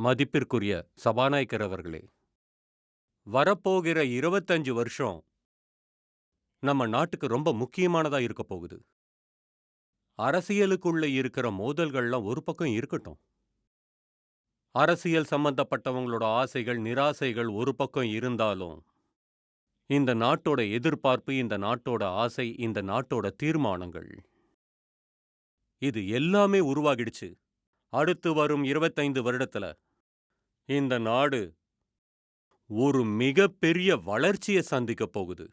மதிப்பிற்குரிய சபாநாயகர் அவர்களே வரப்போகிற இருபத்தஞ்சு வருஷம் நம்ம நாட்டுக்கு ரொம்ப முக்கியமானதா இருக்க போகுது. அரசியலுக்குள்ள இருக்கிற மோதல்கள்லாம் ஒரு பக்கம் இருக்கட்டும். அரசியல் சம்பந்தப்பட்டவங்களோட ஆசைகள் நிராசைகள் ஒரு பக்கம் இருந்தாலும் இந்த நாட்டோட எதிர்பார்ப்பு இந்த நாட்டோட ஆசை இந்த நாட்டோட தீர்மானங்கள் இது எல்லாமே உருவாகிடுச்சு. அடுத்து வரும் இருபத்தைந்து வருடத்துல இந்த நாடு ஒரு மிகப்பெரிய வளர்ச்சியை சந்திக்கப் போகுது.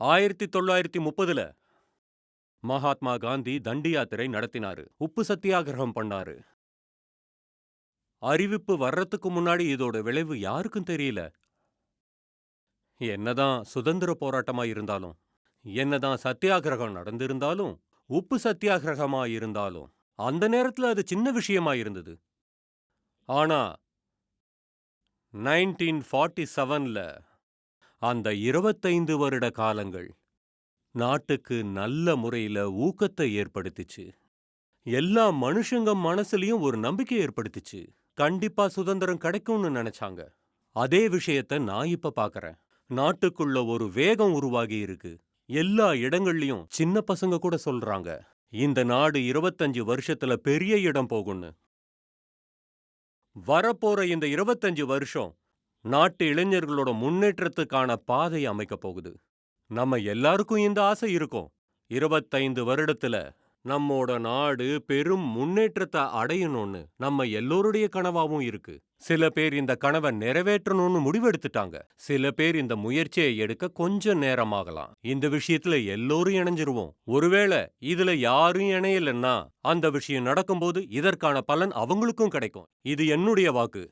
ஆயிரத்தி தொள்ளாயிரத்தி முப்பதுல மகாத்மா காந்தி தண்டி யாத்திரை நடத்தினாரு. உப்பு சத்தியாகிரகம் பண்ணாரு. அறிவிப்பு வர்றதுக்கு முன்னாடி இதோட விளைவு யாருக்கும் தெரியல. என்னதான் சுதந்திர போராட்டமா இருந்தாலும் என்னதான் சத்தியாகிரகம் நடந்திருந்தாலும் உப்பு சத்தியாகிரகமா இருந்தாலும் அந்த நேரத்துல அது சின்ன விஷயமா இருந்தது ஆனா நைன்டீன் ஃபார்ட்டி செவன்ல அந்த இருபத்தைந்து வருட காலங்கள் நாட்டுக்கு நல்ல முறையில ஊக்கத்தை ஏற்படுத்திச்சு. எல்லா மனுஷங்க மனசுலயும் ஒரு நம்பிக்கை ஏற்படுத்திச்சு. கண்டிப்பா சுதந்திரம் கிடைக்கும்னு நினைச்சாங்க. அதே விஷயத்த நான் இப்ப பாக்கறேன். நாட்டுக்குள்ள ஒரு வேகம் உருவாகி இருக்கு. எல்லா இடங்கள்லயும் சின்ன பசங்க கூட சொல்றாங்க. இந்த நாடு இருபத்தஞ்சு வருஷத்துல பெரிய இடம் போகும்னு. வரப்போற இந்த இருபத்தஞ்சு வருஷம் நாட்டு இளைஞர்களோட முன்னேற்றத்துக்கான பாதை அமைக்க போகுது. நம்ம எல்லாருக்கும் இந்த ஆசை இருக்கும். இருபத்தைந்து வருடத்துல நம்மோட நாடு பெரும் முன்னேற்றத்தை அடையணும்னு நம்ம எல்லோருடைய கனவாவும் இருக்கு. சில பேர் இந்த கனவை நிறைவேற்றணும்னு முடிவெடுத்துட்டாங்க. சில பேர் இந்த முயற்சியை எடுக்க கொஞ்சம் நேரமாகலாம். இந்த விஷயத்துல எல்லோரும் இணைஞ்சிருவோம். ஒருவேளை இதுல யாரும் இணையலன்னா அந்த விஷயம் நடக்கும்போது இதற்கான பலன் அவங்களுக்கும் கிடைக்கும். இது என்னுடைய வாக்கு.